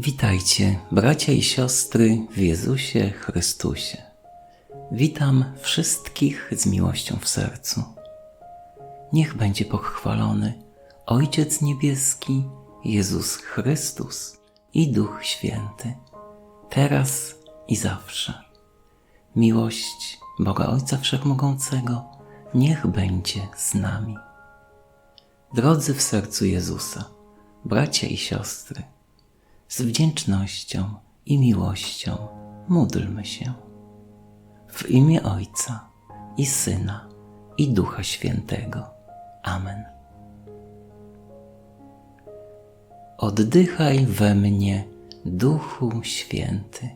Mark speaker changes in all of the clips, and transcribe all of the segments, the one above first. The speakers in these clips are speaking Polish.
Speaker 1: Witajcie, bracia i siostry w Jezusie Chrystusie. Witam wszystkich z miłością w sercu. Niech będzie pochwalony Ojciec Niebieski, Jezus Chrystus i Duch Święty, teraz i zawsze. Miłość Boga Ojca Wszechmogącego niech będzie z nami. Drodzy w sercu Jezusa, bracia i siostry, z wdzięcznością i miłością módlmy się. W imię Ojca i Syna i Ducha Świętego. Amen. Oddychaj we mnie, Duchu Święty,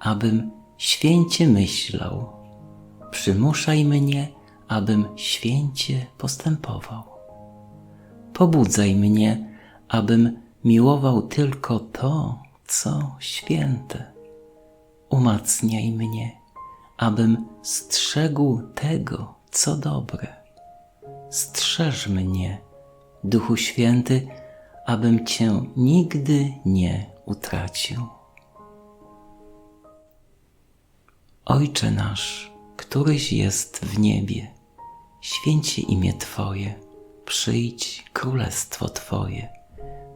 Speaker 1: abym święcie myślał. Przymuszaj mnie, abym święcie postępował. Pobudzaj mnie, abym miłował tylko to, co święte. Umacniaj mnie, abym strzegł tego, co dobre. Strzeż mnie, Duchu Święty, abym Cię nigdy nie utracił. Ojcze nasz, któryś jest w niebie, święć się imię Twoje, przyjdź królestwo Twoje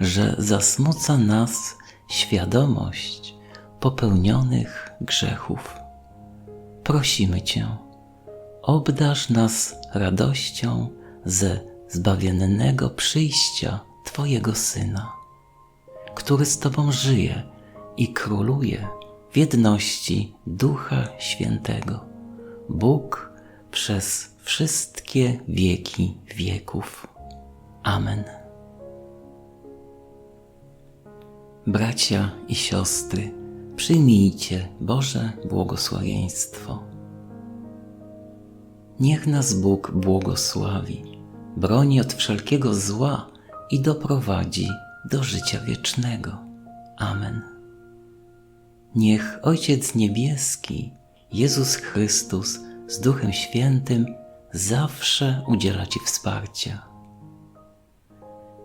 Speaker 1: że zasmuca nas świadomość popełnionych grzechów. Prosimy Cię, obdarz nas radością ze zbawiennego przyjścia Twojego Syna, który z Tobą żyje i króluje w jedności Ducha Świętego, Bóg przez wszystkie wieki wieków. Amen. Bracia i siostry, przyjmijcie Boże błogosławieństwo. Niech nas Bóg błogosławi, broni od wszelkiego zła i doprowadzi do życia wiecznego. Amen. Niech Ojciec Niebieski, Jezus Chrystus z Duchem Świętym zawsze udziela Ci wsparcia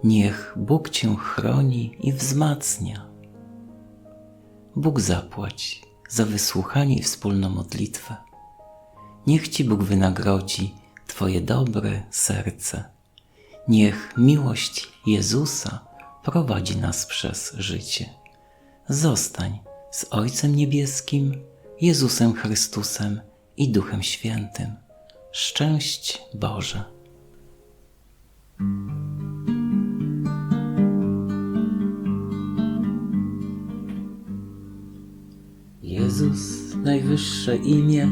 Speaker 1: Niech Bóg Cię chroni i wzmacnia. Bóg zapłać za wysłuchanie i wspólną modlitwę. Niech Ci Bóg wynagrodzi Twoje dobre serce. Niech miłość Jezusa prowadzi nas przez życie. Zostań z Ojcem Niebieskim, Jezusem Chrystusem i Duchem Świętym. Szczęść Boże. Jezus, najwyższe imię,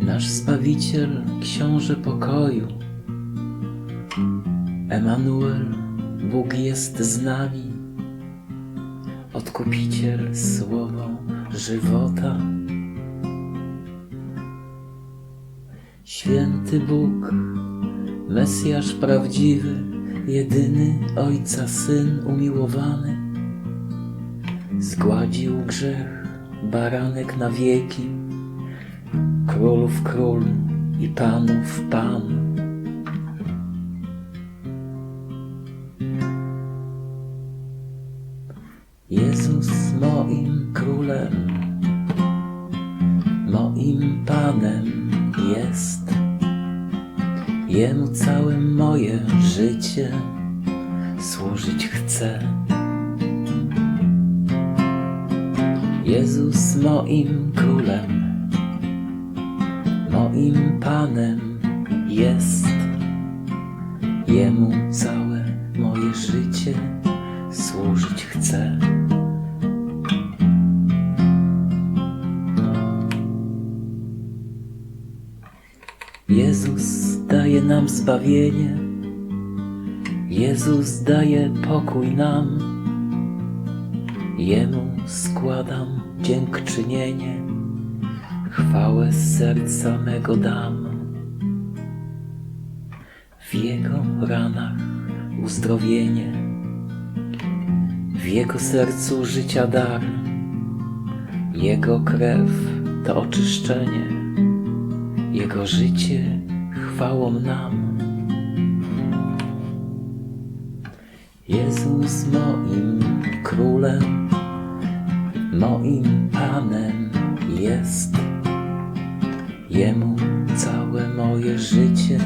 Speaker 1: nasz Zbawiciel, Książę pokoju. Emanuel, Bóg jest z nami, Odkupiciel, Słowo żywota. Święty Bóg, Mesjasz prawdziwy, jedyny Ojca Syn umiłowany, zgładził grzech, baranek na wieki, królów król i panów pan. Jezus moim królem, moim panem jest. Jemu całe moje życie służyć chcę. Jezus moim królem, moim panem jest. Jemu całe moje życie służyć chcę. Jezus daje nam zbawienie, Jezus daje pokój nam Jemu składam dziękczynienie, chwałę z serca mego dam. W Jego ranach uzdrowienie, w Jego sercu życia dar, Jego krew to oczyszczenie, Jego życie chwałą nam. Jezus moim królem, moim Panem jest. Jemu całe moje życie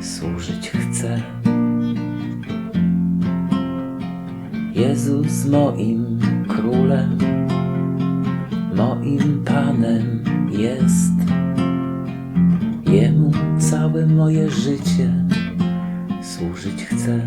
Speaker 1: służyć chcę. Jezus moim królem, moim Panem jest. Jemu całe moje życie służyć chcę.